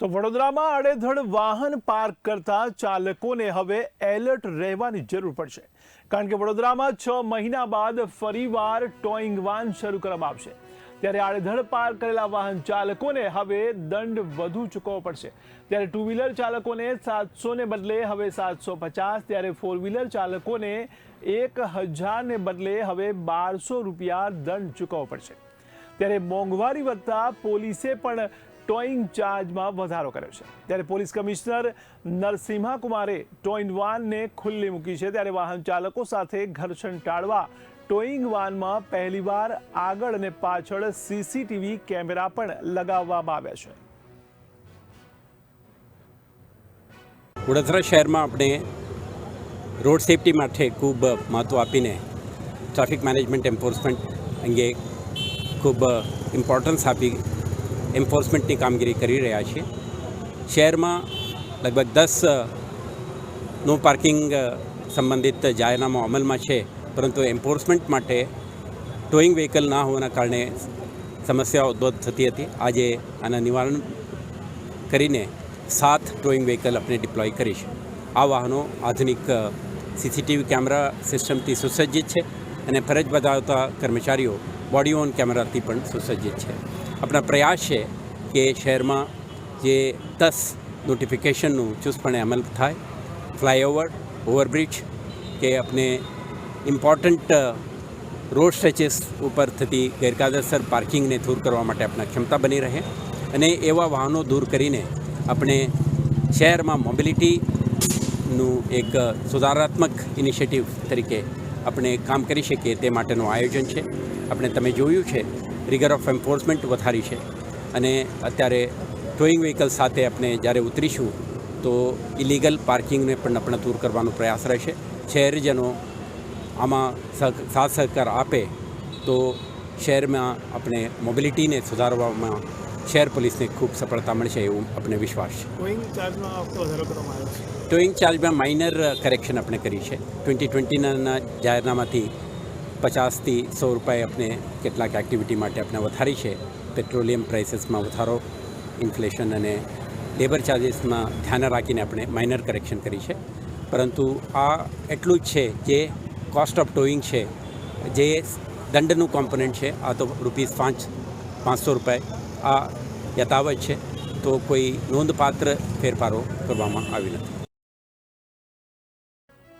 તો વડોદરામાં આડેધડ વાહન પાર્ક કરતા ચાલકોને હવે એલર્ટ રહેવાની જરૂર પડશે. કારણ કે વડોદરામાં છ મહિના બાદ ફરીવાર ટોઈંગ વાન શરૂ કરવામાં આવશે. ત્યારે આડેધડ પાર્ક કરેલા વાહન ચાલકોને હવે દંડ વધુ ચૂકવવો પડશે. ત્યારે ટુ વ્હીલર ચાલકોને સાતસોને બદલે હવે સાતસો પચાસ, ત્યારે ફોર વ્હીલર ચાલકોને એક હજારને બદલે હવે બારસો રૂપિયા દંડ ચૂકવવો પડશે. ત્યારે મોંઘવારી વધતા પોલીસે પણ ટોઈંગ ચાર્જમાં વધારો કર્યો છે. ત્યારે પોલીસ કમિશનર નરસિંહા કુમારે ટોઈંગ વાનને ખુલ્લી મૂકી છે. ત્યારે વાહન ચાલકો સાથે ઘર્ષણ ટાળવા ટોઈંગ વાનમાં પહેલીવાર આગળ અને પાછળ સીસીટીવી કેમેરા પણ લગાવવામાં આવ્યા છે. વડોદરા શહેરમાં આપણે રોડ સેફટી માટે ખૂબ મહત્ત્વ આપીને ટ્રાફિક મેનેજમેન્ટ એન્ફોર્સમેન્ટ અંગે ખૂબ ઇમ્પોર્ટન્સ આપી એન્ફોર્સમેન્ટની કામગીરી કરી રહ્યા છીએ. શહેરમાં લગભગ દસ નો પાર્કિંગ સંબંધિત જાહેરનામા અમલમાં છે, પરંતુ એન્ફોર્સમેન્ટ માટે ટોઈંગ વ્હીકલ ના હોવાના કારણે સમસ્યાઓ ઉદ્ભવ થતી હતી. આજે આના નિવારણ કરીને સાત ટોઈંગ વ્હીકલ આપણે ડિપ્લોય કરી છે. આ વાહનો આધુનિક સીસીટીવી કેમેરા સિસ્ટમથી સુસજ્જિત છે અને ફરજ બજાવતા કર્મચારીઓ, બોડી ઓન કેમેરાથી પણ સુસજ્જિત છે. આપણા પ્રયાસ છે કે શહેરમાં જે દસ નોટિફિકેશનનું ચુસ્તપણે અમલ થાય ફ્લાયઓવર ઓવરબ્રિજ કે આપણે ઇમ્પોર્ટન્ટ રોડ સ્ટ્રેચિસ ઉપર થતી ગેરકાયદેસર પાર્કિંગને દૂર કરવા માટે આપણા ક્ષમતા બની રહે અને એવા વાહનો દૂર કરીને આપણે શહેરમાં મોબિલિટીનું એક સુધારાત્મક ઇનિશિયેટિવ તરીકે આપણે કામ કરી શકીએ તે માટેનું આયોજન છે. આપણે તમે જોયું છે રિગર ઓફ એન્ફોર્સમેન્ટ વધારી છે. અને અત્યારે ટોઈંગ વ્હીકલ સાથે આપણે જ્યારે ઉતરીશું તો ઇલીગલ પાર્કિંગને પણ આપણે દૂર કરવાનો પ્રયાસ રહેશે. શહેરજનો આમાં સાથ સહકાર આપે તો શહેરમાં આપણે મોબિલિટીને સુધારવામાં શહેર પોલીસને ખૂબ સફળતા મળશે એવું આપણે વિશ્વાસ છે. ટોઈંગ ચાર્જમાં ટોઈંગ માઇનર કરેક્શન આપણે કરી છે. ટ્વેન્ટી ટ્વેન્ટીના જાહેરનામાથી પચાસથી સો રૂપિયા આપણે કેટલાક એક્ટિવિટી માટે આપણે વધારી છે. પેટ્રોલિયમ પ્રાઇસીસમાં વધારો ઇન્ફ્લેશન અને લેબર ચાર્જીસમાં ધ્યાન રાખીને આપણે માઇનર કરેક્શન કરી છે. પરંતુ આ એટલું જ છે જે કોસ્ટ ઓફ ટોઈંગ છે, જે દંડનું કોમ્પોનન્ટ છે, આ તો રૂપીસ પાંચ, પાંચસો રૂપિયા આ યથાવત છે. તો કોઈ નોંધપાત્ર ફેરફારો કરવામાં આવી નથી.